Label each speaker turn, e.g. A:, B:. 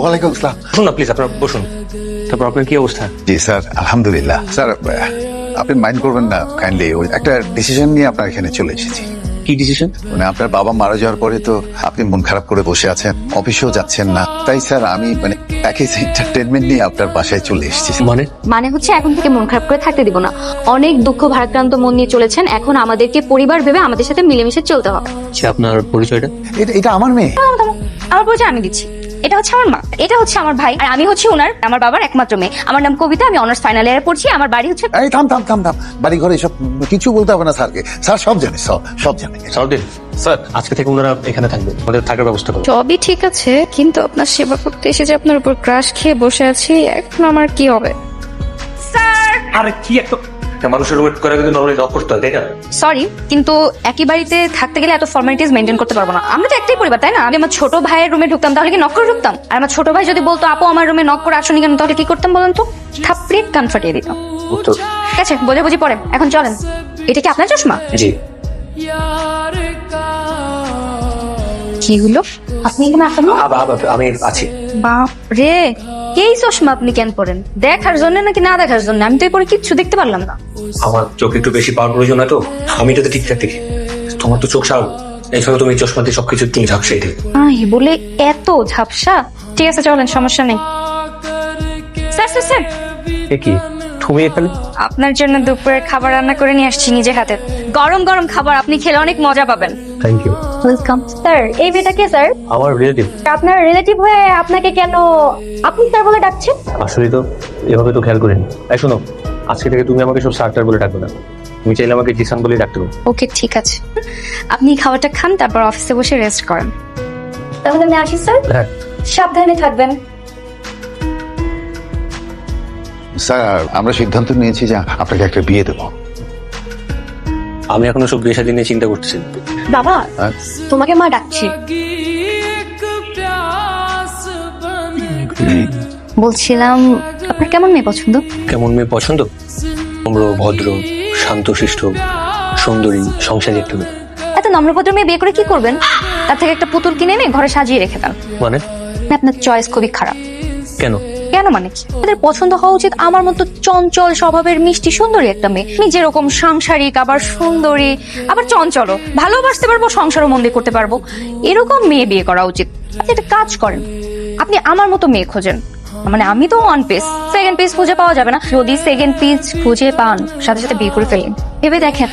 A: ওয়ালাইকুম আসসালাম।
B: না প্লিজ আপনারা বসুন। তারপর আপনার কি অবস্থা?
A: জি স্যার আলহামদুলিল্লাহ। স্যার আপনি মাইন্ড করবেন না কাইন্ডলি। একটা ডিসিশন নিয়ে আপনার এখানে চলে এসেছি।
B: কি ডিসিশন
A: মানে আপনার বাবা মারা যাওয়ার পরে তো আপনি মন খারাপ করে বসে আছেন অফিসেও যাচ্ছেন না। তাই স্যার আমি মানে প্যাকেজ এন্টারটেনমেন্ট নিয়ে আপনার বাসায় চলে এসেছি
B: মানে?
C: মানে হচ্ছে এখন থেকে মন খারাপ করে থাকতে দিব না। অনেক দুঃখ ভারাক্রান্ত মন নিয়ে চলেছেন এখন আমাদেরকে পরিবার ভেবে আমাদের সাথে মিলেমিশে চলতে হবে।
B: আপনার পরিচয়টা?
A: এটা এটা আমার মেয়ে।
D: আমার পরিচয় আমি দিচ্ছি। এটা হচ্ছে আমার মা এটা হচ্ছে আমার ভাই আর আমি হচ্ছে ওনার আমার বাবার একমাত্র মেয়ে। আমার নাম কবিতা আমি অনার্স ফাইনাল ইয়ারে পড়ছি আমার বাড়ি হচ্ছে
A: এই থাম থাম থাম থাম। বাড়ি ঘরে সব কিছু বলতে হবে না স্যারকে। স্যার সব জানে সব সব জানে।
B: সাউদ্দিন স্যার আজকে থেকে ওনারা এখানে থাকবেন আমাদের থাকার ব্যবস্থা করুন।
E: সবই ঠিক আছে কিন্তু আপনার সেবা করতে এসে যে আপনার উপর ক্রাশ খেয়ে বসে আছি এখন আমার কি হবে?
D: স্যার!
B: আরে কি একটা একটা মানুষের ওয়েট করে কিন্তু নর্মালি করতে হয় তাই না?
D: সরি কিন্তু একই বাড়িতে থাকতে গেলে এত ফর্মালিটিস মেনটেন করতে পারব না। আমরা তো একটাই পরিবার তাই না? আমি আমার ছোট ভাইয়ের রুমে ঢুকতাম তাহলে কি নক করে ঢুকতাম? আর আমার ছোট ভাই যদি বলতো আপু আমার রুমে নক করে আসুনি কেন? তাহলে কি করতাম বলেন তো? থাপড়ে কান ফাটিয়ে দিতাম
B: উত্তর।
D: ঠিক আছে বোঝা বুঝি পরে। এখন চলেন। এটা কি আপনার চশমা?
B: জি।
D: কি হলো? আপনি এখানে আসেন না?
B: আমি আছি।
D: বাপ রে এই চশমা আপনি কেন পরেন? দেখার জন্য নাকি না দেখার জন্য? আমি তো এরপরে কিচ্ছু দেখতে পারলাম না।
B: আমার চোখ একটু বেশি পাওয়ার প্রয়োজন হয় তো? আমি এটাতে ঠিকঠাক দেখি। তোমার তো চোখ সার। এইভাবে তুমি চশমা দিয়ে সবকিছু তুমি ঝাপসে দিই
D: আই বলে এত ঝাপসা? ঠিক আছে চলেন সমস্যা নেই। Sir sir sir.
B: এ কি? তুমি এখানে
D: আপনার জন্য দুপুরের খাবার রান্না করে নিয়ে আসছি নিজে হাতে। গরম গরম খাবার আপনি খেলে অনেক মজা পাবেন।
B: থ্যাংক ইউ
D: ওয়েলকাম স্যার এই মেয়েটা কে স্যার
B: আমার রিলেটিভ
D: আপনার রিলেটিভ হয়ে আপনাকে কেন আপনি স্যার বলে ডাকছেন?
B: আসলে তো এভাবে তো খেয়াল করিনি। এই শোনো আজকে থেকে তুমি আমাকে সব সার্টার বলে ডাকবে না। তুমি চাইলে আমাকে জিসান বলে ডাকতে পারো।
D: ওকে ঠিক আছে। আপনি খাবারটা খান তারপর অফিসে বসে রেস্ট করেন। তাহলে আমি আসি স্যার
B: হ্যাঁ।
D: সাবধানে থাকবেন।
A: স্যার আমরা সিদ্ধান্ত নিয়েছি যে আপনাকে একটা বিয়ে দেবো।
B: আমি এখনও সব বিয়ে শাদী নিয়ে চিন্তা করতেছি
D: বাবা
A: হ্যাঁ?
D: তোমাকে মা ডাকছে। বলছিলাম আপনার কেমন মেয়ে পছন্দ?
B: কেমন মেয়ে পছন্দ? নম্র ভদ্র শান্তশিষ্ট সুন্দরী সংসারী একটা মেয়ে।
D: এত নম্রভদ্র মেয়ে বিয়ে করে কি করবেন? তার থেকে একটা পুতুল কিনে এনে ঘরে সাজিয়ে রেখে দেন।
B: মানে?
D: আপনার চয়েস খুবই খারাপ।
B: কেন?
D: কেন মানে? কি তাদের পছন্দ হওয়া উচিত আমার মতো চঞ্চল স্বভাবের মিষ্টি সুন্দরী একটা মেয়ে। আমি যেরকম সাংসারিক, আবার সুন্দরী, আবার চঞ্চল ভালোবাসতে পারব, সংসারও মন্দির করতে পারব। এরকম মেয়ে বিয়ে করা উচিত। আপনি একটা কাজ করেন। আপনি আমার মতো মেয়ে খোঁজেন। মানে আমি তো ওয়ান পিস সেকেন্ড পিস খুঁজে পাওয়া যাবে না। যদি সেকেন্ড পিস খুঁজে পান, সাথে সাথে বিয়ে করে ফেলেন ভেবে দেখেন।